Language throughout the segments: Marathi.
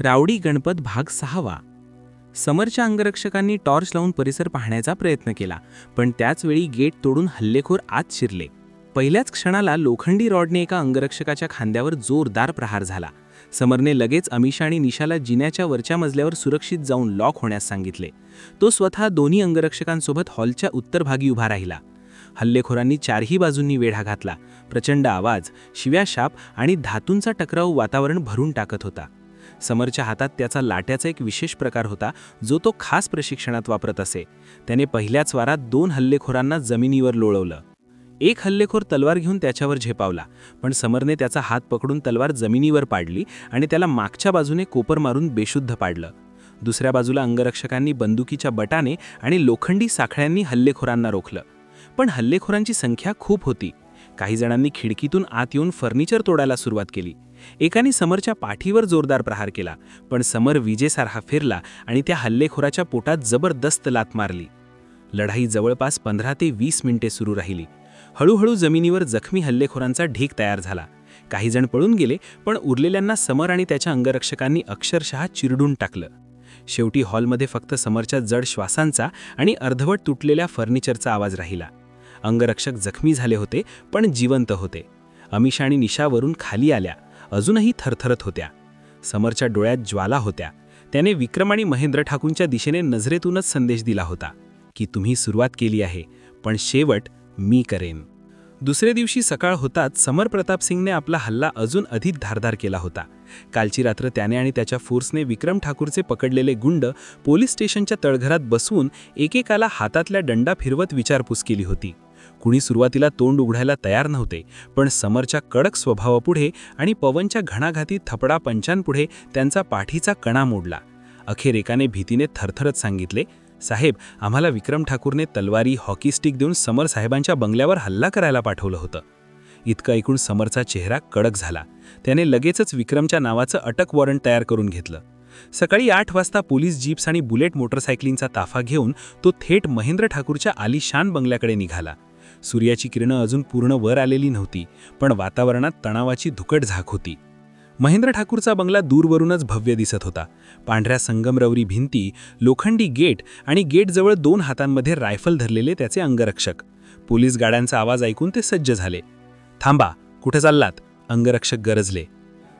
रावडी गणपत भाग सहावा. समरच्या अंगरक्षकांनी टॉर्च लावून परिसर पाहण्याचा प्रयत्न केला पण त्याचवेळी गेट तोडून हल्लेखोर आत शिरले. पहिल्याच क्षणाला लोखंडी रॉडने एका अंगरक्षकाच्या खांद्यावर जोरदार प्रहार झाला. समरने लगेच अमिषा आणि निशाला जिन्याच्या वरच्या मजल्यावर सुरक्षित जाऊन लॉक होण्यास सांगितले. तो स्वतः दोन्ही अंगरक्षकांसोबत हॉलच्या उत्तर भागी उभा राहिला. हल्लेखोरांनी चारही बाजूंनी वेढा घातला. प्रचंड आवाज शिव्या शाप आणि धातूंचा टकराव वातावरण भरून टाकत होता. समरच्या हातात त्याचा लाट्याचा एक विशेष प्रकार होता जो तो खास प्रशिक्षणात वापरत असे. त्याने पहिल्याच वारात दोन हल्लेखोरांना जमिनीवर लोळवलं. एक हल्लेखोर तलवार घेऊन त्याच्यावर झेपावला पण समरने त्याचा हात पकडून तलवार जमिनीवर पाडली आणि त्याला मागच्या बाजूने कोपर मारून बेशुद्ध पाडलं. दुसऱ्या बाजूला अंगरक्षकांनी बंदुकीच्या बटाने आणि लोखंडी साखळ्यांनी हल्लेखोरांना रोखलं. पण हल्लेखोरांची संख्या खूप होती. काही जणांनी खिडकीतून आत येऊन फर्निचर तोडायला सुरुवात केली. एकाने समरच्या पाठीवर जोरदार प्रहार केला पण समर विजेसारहा फिरला आणि त्या हल्लेखोराच्या पोटात जबरदस्त लात मारली. लढाई जवळपास पंधरा ते वीस मिनिटे सुरू राहिली. हळूहळू जमिनीवर जखमी हल्लेखोरांचा ढीक तयार झाला. काहीजण पळून गेले पण उरलेल्यांना समर आणि त्याच्या अंगरक्षकांनी अक्षरशः चिरडून टाकलं. शेवटी हॉलमध्ये फक्त समरच्या जड श्वासांचा आणि अर्धवट तुटलेल्या फर्निचरचा आवाज राहिला. अंगरक्षक जखमी झाले होते पण जिवंत होते. अमिषा आणि निशावरून खाली आल्या. अजूनही थरथरत होत्या. समरच्या डोळ्यात ज्वाला होत्या. त्याने विक्रम आणि महेंद्र ठाकूंच्या दिशेने नजरेतूनच संदेश दिला होता की तुम्ही सुरुवात केली आहे पण शेवट मी करेन. दुसऱ्या दिवशी सकाळ होताच समर प्रताप सिंगने आपला हल्ला अजून अधिक धारदार केला होता. कालची रात्र त्याने आणि त्याच्या फोर्सने विक्रम ठाकूरचे पकडलेले गुंड पोलीस स्टेशनच्या तळघरात बसवून एकेकाला हातातल्या दंडा फिरवत विचारपूस केली होती. कुणी सुरुवातीला तोंड उघडायला तयार नव्हते पण समरच्या कडक स्वभावापुढे आणि पवनच्या घणाघाती थपडा पंचांपुढे त्यांचा पाठीचा कणा मोडला. अखेर एकाने भीतीने थरथरत सांगितले साहेब आम्हाला विक्रम ठाकूरने तलवारी हॉकी स्टिक देऊन समर साहेबांच्या बंगल्यावर हल्ला करायला पाठवलं होतं. इतकं ऐकून समरचा चेहरा कडक झाला. त्याने लगेचच विक्रमच्या नावाचं अटक वॉरंट तयार करून घेतलं. सकाळी आठ वाजता पोलीस जीप्स आणि बुलेट मोटरसायकलींचा ताफा घेऊन तो थेट महेंद्र ठाकूरच्या आलिशान बंगल्याकडे निघाला. सूर्याची किरणं अजून पूर्ण वर आलेली नव्हती पण वातावरणात तणावाची धुकट झाक होती. महेंद्र ठाकूरचा बंगला दूरवरूनच भव्य दिसत होता. पांढऱ्या संगमरवरी भिंती लोखंडी गेट आणि गेटजवळ दोन हातांमध्ये रायफल धरलेले त्याचे अंगरक्षक. पोलीस गाड्यांचा आवाज ऐकून ते सज्ज झाले. थांबा कुठे चाललात? अंगरक्षक गरजले.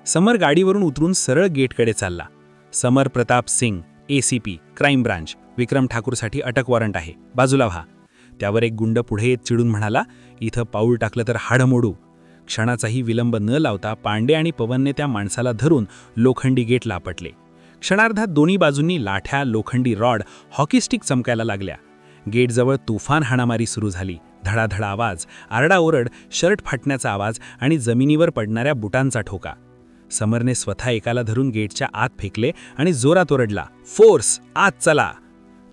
समर गाडीवरून उतरून सरळ गेटकडे चालला. Samar Pratap Singh ACP crime branch Vikram ठाकूरसाठी अटक वॉरंट आहे. बाजूला व्हा. त्यावर एक गुंड पुढे येत चिडून म्हणाला इथं पाऊल टाकलं तर हाड मोडू. क्षणाचाही विलंब न लावता पांडे आणि पवनने त्या माणसाला धरून लोखंडी गेट लापटले. क्षणार्धात दोन्ही बाजूंनी लाठ्या लोखंडी रॉड हॉकी स्टिक चमकायला लागल्या. गेटजवळ तुफान हाणामारी सुरू झाली. धडाधडा आवाज आरडाओरड शर्ट फाटण्याचा आवाज आणि जमिनीवर पडणाऱ्या बुटांचा ठोका. समरने स्वतः एकाला धरून गेटच्या आत फेकले आणि जोरात ओरडला फोर्स आत चला.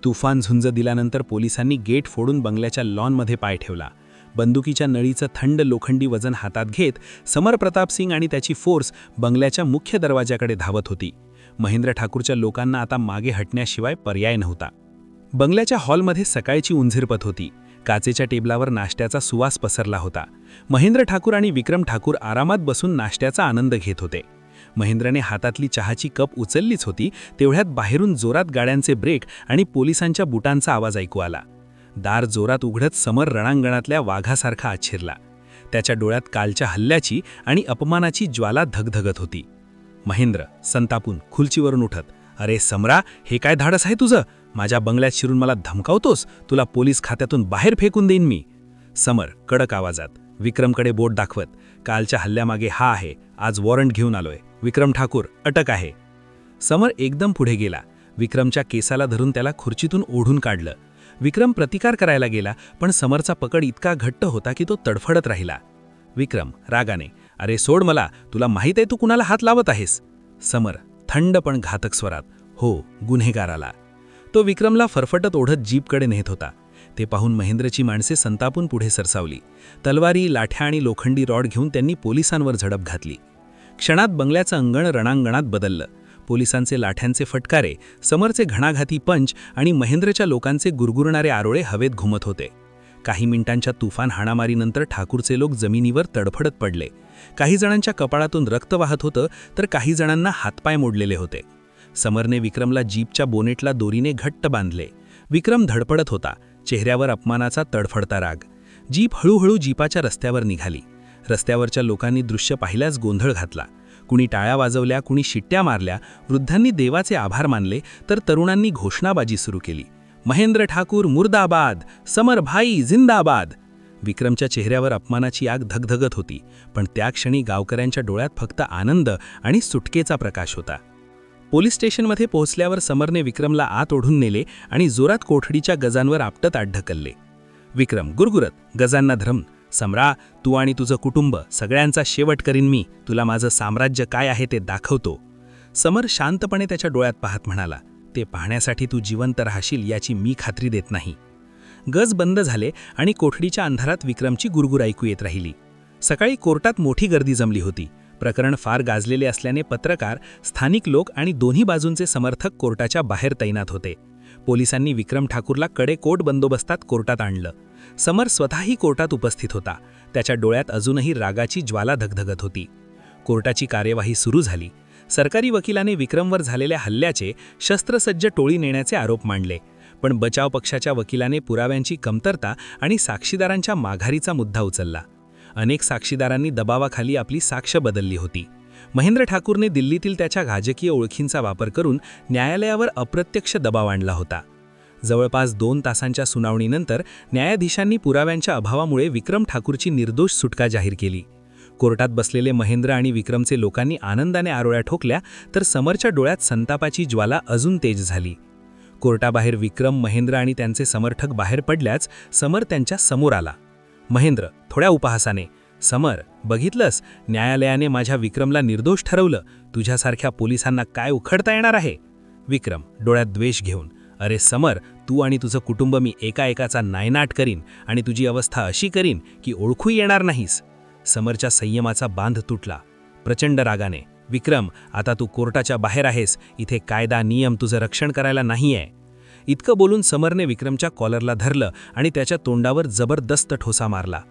तुफान झुंज दिल्यानंतर पोलिसांनी गेट फोडून बंगल्याच्या लॉनमध्ये पाय ठेवला. बंदुकीच्या नळीचं थंड लोखंडी वजन हातात घेत समर प्रताप सिंग आणि त्याची फोर्स बंगल्याच्या मुख्य दरवाजाकडे धावत होती. महेंद्र ठाकूरच्या लोकांना आता मागे हटण्याशिवाय पर्याय नव्हता. बंगल्याच्या हॉलमध्ये सकाळची उंझिरपत होती. काचेच्या टेबलावर नाश्त्याचा सुवास पसरला होता. महेंद्र ठाकूर आणि विक्रम ठाकूर आरामात बसून नाश्त्याचा आनंद घेत होते. महेंद्रने हातातली चहाची कप उचललीच होती तेवढ्यात बाहेरून जोरात गाड्यांचे ब्रेक आणि पोलिसांच्या बुटांचा आवाज ऐकू आला. दार जोरात उघडत समर रणांगणातल्या वाघासारखा आच्छिरला. त्याच्या डोळ्यात कालच्या हल्ल्याची आणि अपमानाची ज्वाला धगधगत होती. महेंद्र संतापून खुलचीवरून उठत अरे समरा हे काय धाडस आहे तुझं? माझ्या बंगल्यात शिरून मला धमकावतोस? तुला पोलीस खात्यातून बाहेर फेकून देईन मी. समर कडक आवाजात विक्रमकडे बोट दाखवत कालच्या हल्ल्यामागे हा आहे आज वॉरंट घेऊन आलोय. विक्रम ठाकूर अटक आहे. समर एकदम पुढे गेला. विक्रमच्या केसाला धरून त्याला खुर्चीतून ओढून काढलं. विक्रम प्रतिकार करायला गेला पण समरचा पकड इतका घट्ट होता की तो तडफडत राहिला. विक्रम रागाने अरे सोड मला तुला माहीत आहे तू कुणाला हात लावत आहेस? समर थंड पण घातक स्वरात हो गुन्हेगार आला. तो विक्रमला फरफटत ओढत जीपकडे नेत होता. ते पाहून महेंद्रची माणसे संतापून पुढे सरसावली. तलवारी लाठ्या आणि लोखंडी रॉड घेऊन त्यांनी पोलिसांवर झडप घातली. क्षणात बंगल्याचं अंगण रणांगणात बदललं. पोलिसांचे लाठ्यांचे फटकारे समरचे घणाघाती पंच आणि महेंद्रच्या लोकांचे गुरगुरणारे आरोळे हवेत घुमत होते. काही मिनिटांच्या तुफान हाणामारीनंतर ठाकूरचे लोक जमिनीवर तडफडत पडले. काही जणांच्या कपाळातून रक्त वाहत होतं तर काही जणांना हातपाय मोडलेले होते. समरने विक्रमला जीपच्या बोनेटला दोरीने घट्ट बांधले. विक्रम धडपडत होता चेहऱ्यावर अपमानाचा तडफडता राग. जीप हळूहळू जीपाच्या रस्त्यावर निघाली. रस्त्यावरच्या लोकांनी दृश्य पाहिल्याच गोंधळ घातला. कुणी टाळ्या वाजवल्या कुणी शिट्ट्या मारल्या वृद्धांनी देवाचे आभार मानले तर तरुणांनी घोषणाबाजी सुरू केली. महेंद्र ठाकूर मुर्दाबाद समर भाई जिंदाबाद. विक्रमच्या चेहऱ्यावर अपमानाची आग धगधगत होती पण त्या क्षणी गावकऱ्यांच्या डोळ्यात फक्त आनंद आणि सुटकेचा प्रकाश होता. पोलीस स्टेशनमध्ये पोहोचल्यावर समरने विक्रमला आत ओढून नेले आणि जोरात कोठडीच्या गजांवर आपटत आत ढकलले. विक्रम गुरगुरत गजांना धरम सम्रा तू आणि तुझं कुटुंब सगळ्यांचा शेवट करीन मी. तुला माझं साम्राज्य काय आहे ते दाखवतो. समर शांतपणे त्याच्या डोळ्यात पाहत म्हणाला ते पाहण्यासाठी तू जिवंत राहशील याची मी खात्री देत नाही. गज बंद झाले आणि कोठडीच्या अंधारात विक्रमची गुरगुर ऐकू येत राहिली. सकाळी कोर्टात मोठी गर्दी जमली होती. प्रकरण फार गाजलेले असल्याने पत्रकार स्थानिक लोक आणि दोन्ही बाजूंचे समर्थक कोर्टाच्या बाहेर तैनात होते. पोलिसांनी विक्रम ठाकूरला कडे कोट बंदोबस्तात कोर्टात आणलं. समर स्वतःही कोर्टात उपस्थित होता. त्याच्या डोळ्यात अजूनही रागाची ज्वाला धगधगत होती. कोर्टाची कार्यवाही सुरू झाली. सरकारी वकिलाने विक्रमवर झालेल्या हल्ल्याचे शस्त्रसज्ज टोळी नेण्याचे आरोप मांडले. पण बचाव पक्षाच्या वकिलाने पुराव्यांची कमतरता आणि साक्षीदारांच्या माघारीचा मुद्दा उचलला. अनेक साक्षीदारांनी दबावाखाली आपली साक्ष बदलली होती. महेंद्र ठाकूरने दिल्लीतील त्याच्या राजकीय ओळखींचा वापर करून न्यायालयावर अप्रत्यक्ष दबाव आणला होता. जवळपास दोन तासांच्या सुनावणीनंतर न्यायाधीशांनी पुराव्यांच्या अभावामुळे विक्रम ठाकूरची निर्दोष सुटका जाहीर केली. कोर्टात बसलेले महेंद्र आणि विक्रमचे लोकांनी आनंदाने आरोळ्या ठोकल्या तर समरच्या डोळ्यात संतापाची ज्वाला अजून तेज झाली. कोर्टाबाहेर विक्रम महेंद्र आणि त्यांचे समर्थक बाहेर पडल्याच समर त्यांच्यासमोर आला. महेंद्र थोड्या उपहासाने समर बघितलंस? न्यायालयाने माझ्या विक्रमला निर्दोष ठरवलं. तुझ्यासारख्या पोलिसांना काय उखडता येणार आहे? विक्रम डोळ्यात द्वेष घेऊन अरे समर तू आणि तुझं कुटुंब मी एका एकाचा नायनाट करीन आणि तुझी अवस्था अशी करीन की ओळखू येणार नाहीस. समरच्या संयमाचा बांध तुटला. प्रचंड रागाने विक्रम आता तू कोर्टाच्या बाहेर आहेस. इथे कायदा नियम तुझं रक्षण करायला नाही आहे इतकं बोलून समरने विक्रमच्या कॉलरला धरलं आणि त्याच्या तोंडावर जबरदस्त ठोसा मारला.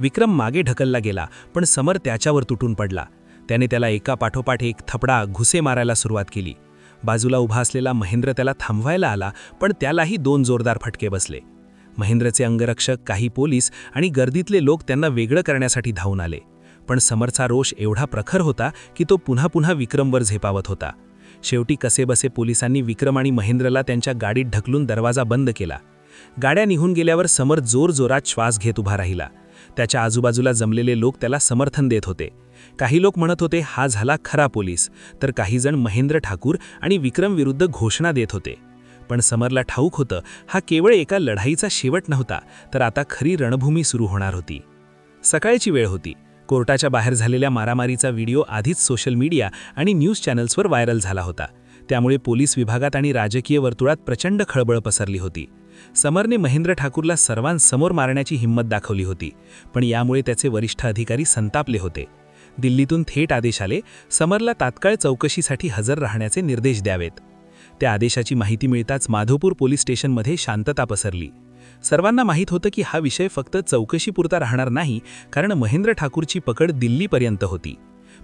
विक्रम मागे ढकलला गेला पण समर त्याच्यावर तुटून पडला. त्याने त्याला एका पाठोपाठ एक थपडा घुसे मारायला सुरुवात केली. बाजूला उभा असलेला महेंद्र त्याला थांबवायला आला पण त्यालाही दोन जोरदार फटके बसले. महेंद्रचे अंगरक्षक काही पोलीस आणि गर्दीतले लोक त्यांना वेगळं करण्यासाठी धावून आले. पण समरचा रोष एवढा प्रखर होता की तो पुन्हा पुन्हा विक्रमवर झेपावत होता. शेवटी कसेबसे पोलिसांनी विक्रम आणि महेंद्रला त्यांच्या गाडीत ढकलून दरवाजा बंद केला. गाड्या निघून गेल्यावर समर जोरजोरात श्वास घेत उभा राहिला. त्याच्या आजूबाजूला जमलेले लोक त्याला समर्थन देत होते. काही लोक म्हणत होते हा झाला खरा पोलीस. तर काही जण महेंद्र ठाकूर आणि विक्रम विरुद्ध घोषणा देत होते. पण समरला ठाऊक होतं हा केवळ एका लढाईचा शेवट नव्हता तर आता खरी रणभूमी सुरू होणार होती. सकाळची वेळ होती. कोर्टाच्या बाहेर झालेल्या मारामारीचा व्हिडिओ आधीच सोशल मीडिया आणि न्यूज चॅनल्सवर व्हायरल झाला होता. त्यामुळे पोलीस विभागात आणि राजकीय वर्तुळात प्रचंड खळबळ पसरली होती. समरने महेंद्र ठाकूरला सर्वांसमोर मारण्याची हिंमत दाखवली होती पण यामुळे त्याचे वरिष्ठ अधिकारी संतापले होते. दिल्लीतून थेट आदेश आले समरला तात्काळ चौकशीसाठी हजर राहण्याचे निर्देश द्यावेत. त्या आदेशाची माहिती मिळताच माधोपूर पोलीस स्टेशनमध्ये शांतता पसरली. सर्वांना माहीत होतं की हा विषय फक्त चौकशीपुरता राहणार नाही कारण महेंद्र ठाकूरची पकड दिल्लीपर्यंत होती.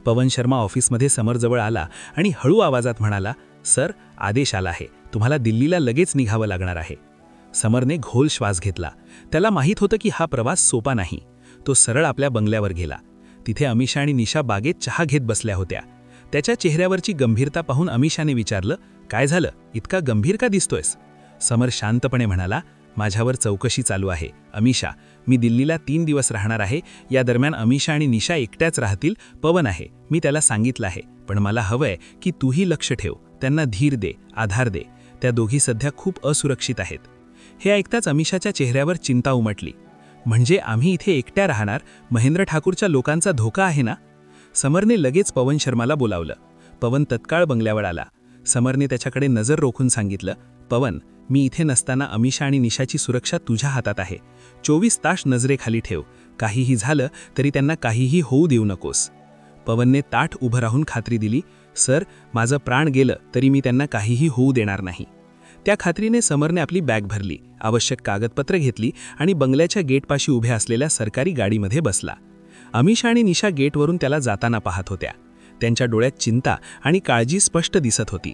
पवन शर्मा ऑफिसमध्ये समरजवळ आला आणि हळू आवाजात म्हणाला सर आदेश आला आहे. तुम्हाला दिल्लीला लगेच निघावं लागणार आहे. समरने घोल श्वास घेतला. त्याला माहीत होतं की हा प्रवास सोपा नाही. तो सरळ आपल्या बंगल्यावर गेला. तिथे अमिषा आणि निशा बागेत चहा घेत बसल्या होत्या. त्याच्या चेहऱ्यावरची गंभीरता पाहून अमिषाने विचारलं काय झालं? इतका गंभीर का दिसतोयस? समर शांतपणे म्हणाला माझ्यावर चौकशी चालू आहे. अमिषा मी दिल्लीला तीन दिवस राहणार आहे. या दरम्यान अमिषा आणि निशा एकट्याच राहतील. पवन आहे. मी त्याला सांगितलं आहे. पण मला हवंय की तूही लक्ष ठेव. त्यांना धीर दे आधार दे. त्या दोघी सध्या खूप असुरक्षित आहेत. हे ऐकताच अमिषाच्या चेहऱ्यावर चिंता उमटली. म्हणजे आम्ही इथे एकट्या राहणार महेंद्र ठाकूरच्या लोकांचा धोका आहे ना? समरने लगेच पवन शर्माला बोलावलं. पवन तत्काळ बंगल्यावर आला. समरने त्याच्याकडे नजर रोखून सांगितलं पवन मी इथे नसताना अमिषा आणि निशाची सुरक्षा तुझ्या हातात आहे. चोवीस तास नजरेखाली ठेव. काहीही झालं तरी त्यांना काहीही होऊ देऊ नकोस. पवनने ताठ उभं राहून खात्री दिली सर माझं प्राण गेलं तरी मी त्यांना काहीही होऊ देणार नाही. त्या खात्रीने समरने आपली बॅग भरली आवश्यक कागदपत्र घेतली आणि बंगल्याच्या गेटपाशी उभ्या असलेल्या सरकारी गाडीमध्ये बसला. अमिषा आणि निशा गेटवरून त्याला जाताना पाहत होत्या. त्यांच्या डोळ्यात चिंता आणि काळजी स्पष्ट दिसत होती.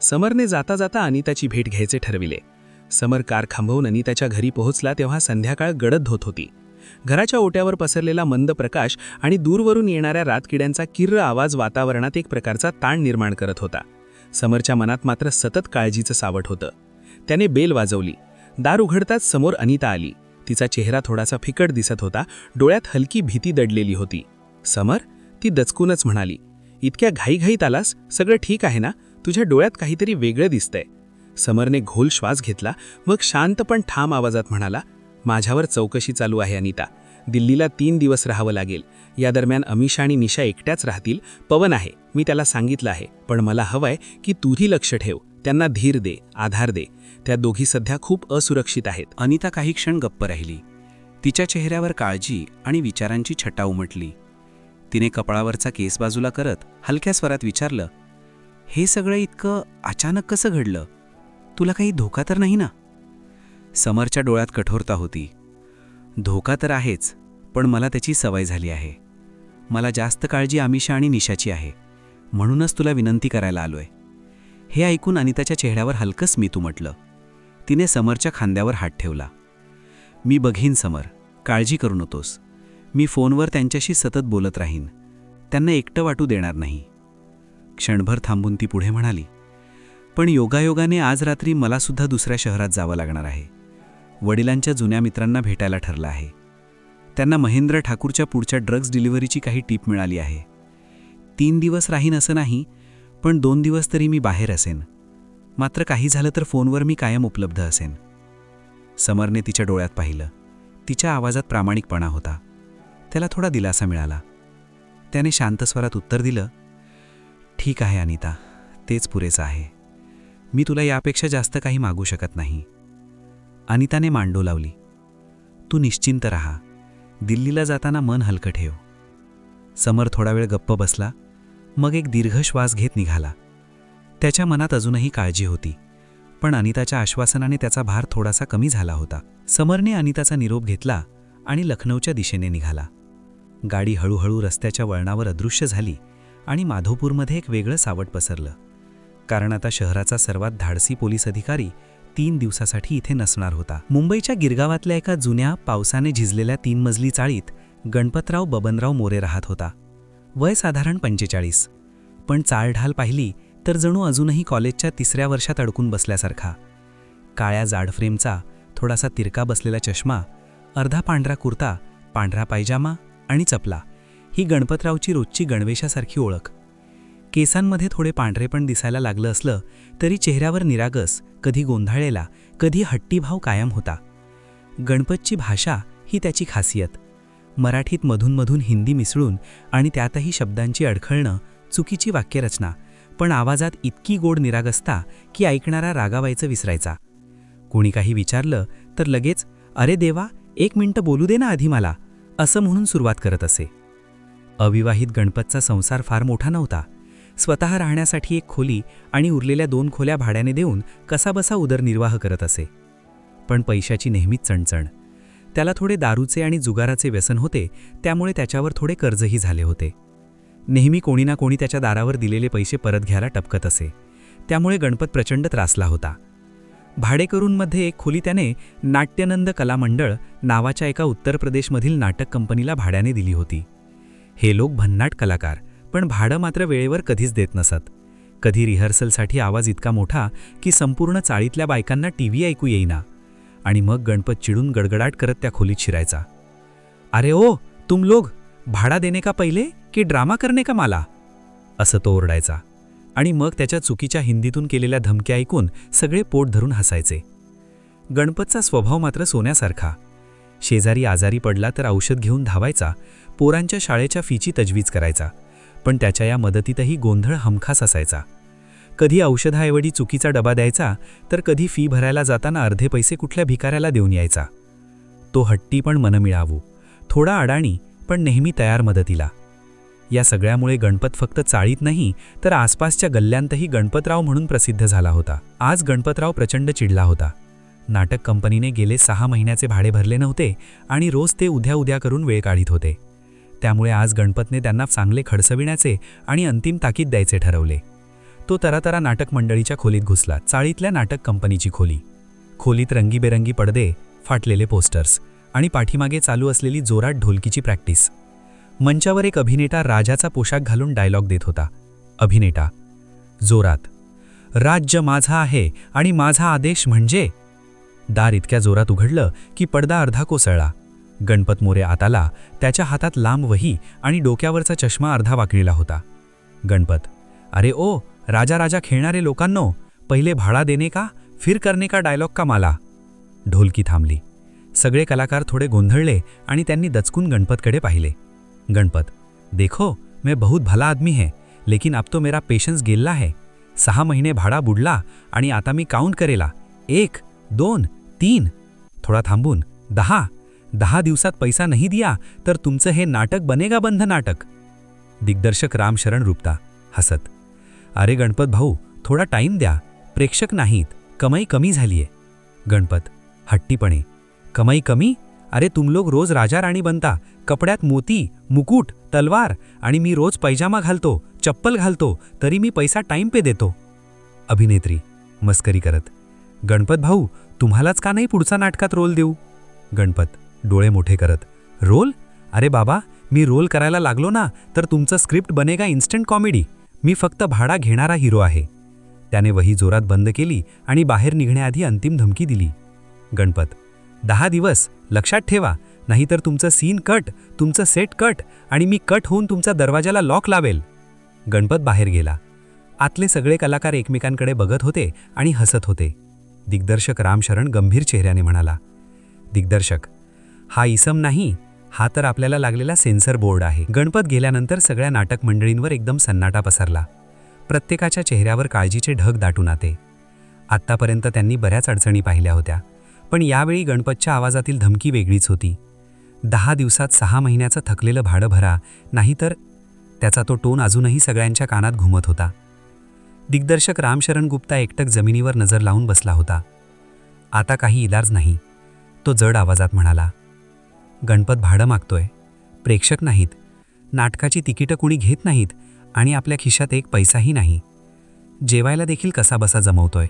समरने जाता जाता अनिताची भेट घ्यायचे ठरविले. समर कार खांबवून अनिताच्या घरी पोहोचला तेव्हा संध्याकाळ गडद होत होती. घराच्या ओट्यावर पसरलेला मंद प्रकाश आणि दूरवरून येणाऱ्या रातकिड्यांचा किर्र आवाज वातावरणात एक प्रकारचा ताण निर्माण करत होता. समरच्या मनात मात्र सतत काळजीचं सावट होतं. त्याने बेल वाजवली. दार उघडताच समोर अनिता आली. तिचा चेहरा थोडासा फिकट दिसत होता. डोळ्यात हलकी भीती दडलेली होती. समर ती दचकूनच म्हणाली इतक्या घाईघाईत आलास? सगळं ठीक आहे ना? तुझ्या डोळ्यात काहीतरी वेगळं दिसतंय. समरने घोल श्वास घेतला मग शांत पण ठाम आवाजात म्हणाला माझ्यावर चौकशी चालू आहे अनिता. दिल्लीला तीन दिवस राहावं लागेल. या दरम्यान अमिषा आणि निशा एकट्याच राहतील. पवन आहे. मी त्याला सांगितलं आहे. पण मला हवंय की तूही लक्ष ठेव. त्यांना धीर दे आधार दे. त्या दोघी सध्या खूप असुरक्षित आहेत. अनिता काही क्षण गप्प राहिली. तिच्या चेहऱ्यावर काळजी आणि विचारांची छटा उमटली. तिने कपाळावरचा केस बाजूला करत हलक्या स्वरात विचारलं हे सगळं इतकं अचानक कसं घडलं? तुला काही धोका तर नाही ना? समरच्या डोळ्यात कठोरता होती. धोका तर आहेच पण मला त्याची सवय झाली आहे. मला जास्त काळजी आमिषा आणि निशाची आहे. म्हणूनच तुला विनंती करायला आलोय. हे ऐकून अनिताच्या चेहऱ्यावर हलकंच स्मित म्हटलं. तिने समरच्या खांद्यावर हात ठेवला. मी बघीन समर. काळजी करू नकोस. मी फोनवर त्यांच्याशी सतत बोलत राहीन. त्यांना एकटं वाटू देणार नाही. क्षणभर थांबून ती पुढे म्हणाली पण योगायोगाने आज रात्री मलासुद्धा दुसऱ्या शहरात जावं लागणार आहे. वडिलांच्या जुन्या मित्रांना भेटायला ठरलं आहे. त्यांना महेंद्र ठाकूरच्या पुढच्या ड्रग्ज डिलिव्हरीची काही टीप मिळाली आहे. तीन दिवस राहीन असं नाही पण दोन दिवस तरी मी बाहेर असेन. मात्र काही झालं तर फोनवर मी कायम उपलब्ध असेन. समरने तिच्या डोळ्यात पाहिलं. तिच्या आवाजात प्रामाणिकपणा होता. त्याला थोडा दिलासा मिळाला. त्याने शांत स्वरात उत्तर दिलं ठीक आहे अनिता तेच पुरेसं आहे. मी तुला यापेक्षा जास्त काही मागू शकत नाही. अनिताने मांडो लावली. तू निश्चिंत राहा. दिल्लीला जाताना मन हलकं ठेव. समर थोडा वेळ गप्प बसला. मग एक दीर्घ श्वास घेत निघाला. त्याच्या मनात अजूनही काळजी होती पण अनिताच्या आश्वासनाने त्याचा भार थोडासा कमी झाला होता. समरने अनिताचा निरोप घेतला आणि लखनौच्या दिशेने निघाला. गाडी हळूहळू रस्त्याच्या वळणावर अदृश्य झाली आणि माधोपूरमध्ये एक वेगळं सावट पसरलं. कारण आता शहराचा सर्वात धाडसी पोलीस अधिकारी तीन दिवसासाठी इथे नसणार होता. मुंबईच्या गिरगावातल्या एका जुन्या पावसाने झिजलेल्या तीन मजली चाळीत गणपतराव बबनराव मोरे राहत होता. वय साधारण पंचेचाळीस. पण चाळढाल पाहिली तर जणू अजूनही कॉलेजच्या तिसऱ्या वर्षात अडकून बसल्यासारखा. काळ्या जाड फ्रेमचा थोडासा तिरका बसलेला चष्मा अर्धा पांढरा कुर्ता पांढरा पायजामा आणि चपला ही गणपतरावची रोजची गणवेशासारखी ओळख. केसांमध्ये थोडे पांढरेपण दिसायला लागलं असलं तरी चेहऱ्यावर निरागस कधी गोंधळलेला कधी हट्टीभाव कायम होता. गणपतची भाषा ही त्याची खासियत. मराठीत मधूनमधून हिंदी मिसळून आणि त्यातही शब्दांची अडखळणं चुकीची वाक्यरचना पण आवाजात इतकी गोड निरागसता की ऐकणारा रागावायचं विसरायचा. कोणी काही विचारलं तर लगेच अरे देवा एक मिनटं बोलू दे ना आधी मला असं म्हणून सुरुवात करत असे. अविवाहित गणपतचा संसार फार मोठा नव्हता. स्वतः राहण्यासाठी एक खोली आणि उरलेल्या दोन खोल्या भाड्याने देऊन कसाबसा उदरनिर्वाह करत असे. पण पैशाची नेहमीच चणचण. त्याला थोडे दारूचे आणि जुगाराचे व्यसन होते त्यामुळे त्याच्यावर थोडे कर्जही झाले होते. नेहमी कोणी ना कोणी त्याच्या दारावर दिलेले पैसे परत घ्यायला टपकत असे. त्यामुळे गणपत प्रचंड त्रासला होता. भाडेकरूंमध्ये एक खोली त्याने नाट्यनंद कला मंडळ नावाच्या एका उत्तर प्रदेशमधील नाटक कंपनीला भाड्याने दिली होती. हे लोक भन्नाट कलाकार. पण भाडं मात्र वेळेवर कधीच देत नसत. कधी रिहर्सलसाठी आवाज इतका मोठा की संपूर्ण चाळीतल्या बायकांना टी व्ही ऐकू येईना. आणि मग गणपत चिडून गडगडाट करत त्या खोलीत शिरायचा. अरे ओ तुम लोग भाडा देणे का पहिले की ड्रामा करणे का मला? असं तो ओरडायचा. आणि मग त्याच्या चुकीच्या हिंदीतून केलेल्या धमक्या ऐकून सगळे पोट धरून हसायचे. गणपतचा स्वभाव मात्र सोन्यासारखा. शेजारी आजारी पडला तर औषध घेऊन धावायचा पोरांच्या शाळेच्या फीची तजवीज करायचा. पण त्याच्या या मदतीतही गोंधळ हमखास असायचा. कधी औषधाऐवजी चुकीचा डबा द्यायचा तर कधी फी भरायला जाताना अर्धे पैसे कुठल्या भिकाऱ्याला देऊन यायचा. तो हट्टी पण मनमिळावू थोडा अडाणी पण नेहमी तयार मदतीला. या सगळ्यामुळे गणपत फक्त चाळीत नाही तर आसपासच्या गल्ल्यांतही गणपतराव म्हणून प्रसिद्ध झाला होता. आज गणपतराव प्रचंड चिडला होता. नाटक कंपनीने गेले सहा महिन्याचे भाडे भरले नव्हते आणि रोज ते उद्या उद्या करून वेळ काढीत होते. त्यामुळे आज गणपतने त्यांना चांगले खडसविण्याचे आणि अंतिम ताकीद द्यायचे ठरवले. तो तरातरा नाटक मंडळीच्या खोलीत घुसला चाळीतल्या नाटक कंपनीची खोली. खोलीत रंगीबेरंगी पडदे फाटलेले पोस्टर्स आणि पाठीमागे चालू असलेली जोरात ढोलकीची प्रॅक्टिस मंचावर एक अभिनेता राजाचा पोशाख घालून डायलॉग देत होता. अभिनेता जोरात. राज्य माझा आहे आणि माझा आदेश म्हणजे? दार इतक्या जोरात उघडलं की पडदा अर्धा कोसळला. गणपत मोरे आताला त्याच्या हातात लांब वही आणि डोक्यावरचा चष्मा अर्धा वाकळीला होता. गणपत अरे ओ राजा राजा खेळणारे लोकांनो पहिले भाडा देणे का फिर करणे का डायलॉग का मला? ढोलकी थांबली. सगळे कलाकार थोडे गोंधळले आणि त्यांनी दचकून गणपतकडे पाहिले. गणपत देखो मैं बहुत भला आदमी है लेकिन अब तो मेरा पेशन्स गेल्ला है. सहा महिने भाडा बुडला आणि आता मी काउंट करेला. एक दोन तीन. थोडा थांबून दहा दहा दिवसात पैसा नाही दिया तर तुमचं हे नाटक बनेगा बंध नाटक? दिग्दर्शक रामशरण रुपता हसत. अरे गणपत भाऊ थोडा टाईम द्या. प्रेक्षक नाहीत. कमाई कमी झालीये. गणपत हट्टीपणे. कमाई कमी? अरे तुम लोग रोज राजा राणी बनता. कपड्यात मोती मुकुट तलवार आणि मी रोज पैजामा घालतो चप्पल घालतो तरी मी पैसा टाईम पे देतो. अभिनेत्री मस्करी करत. गणपत भाऊ तुम्हालाच का नाही पुढचा नाटकात रोल देऊ? गणपत डोळे मोठे करत. रोल? अरे बाबा मी रोल करायला लागलो ना तर तुमचं स्क्रिप्ट बनेगा इन्स्टंट कॉमेडी. मी फक्त भाडा घेणारा हिरो आहे. त्याने वही जोरात बंद केली आणि बाहेर निघण्याआधी अंतिम धमकी दिली. गणपत दहा दिवस लक्षात ठेवा. नाहीतर तुमचं सीन कट तुमचं सेट कट आणि मी कट होऊन तुमचा दरवाजाला लॉक लावेल. गणपत बाहेर गेला. आतले सगळे कलाकार एकमेकांकडे बघत होते आणि हसत होते. दिग्दर्शक रामशरण गंभीर चेहऱ्याने म्हणाला दिग्दर्शक हा इसम नाही हा तर आपल्याला लागलेला सेन्सर बोर्ड आहे. गणपत गेल्यानंतर सगळ्या नाटक मंडळींवर एकदम सन्नाटा पसरला. प्रत्येकाच्या चेहऱ्यावर काळजीचे ढग दाटून आते. आत्तापर्यंत त्यांनी बऱ्याच अडचणी पाहिल्या होत्या पण यावेळी गणपतच्या आवाजातील धमकी वेगळीच होती. दहा दिवसात सहा महिन्याचं थकलेलं भाडं भरा नाहीतर त्याचा तो टोन अजूनही सगळ्यांच्या कानात घुमत होता. दिग्दर्शक रामशरण गुप्ता एकटक जमिनीवर नजर लावून बसला होता. आता काही इलाज नाही तो जड आवाजात म्हणाला गणपत भाडं मागतोय. प्रेक्षक नाहीत. नाटकाची तिकीटं कुणी घेत नाहीत आणि आपल्या खिशात एक पैसाही नाही. जेवायला देखील कसा बसा जमवतोय.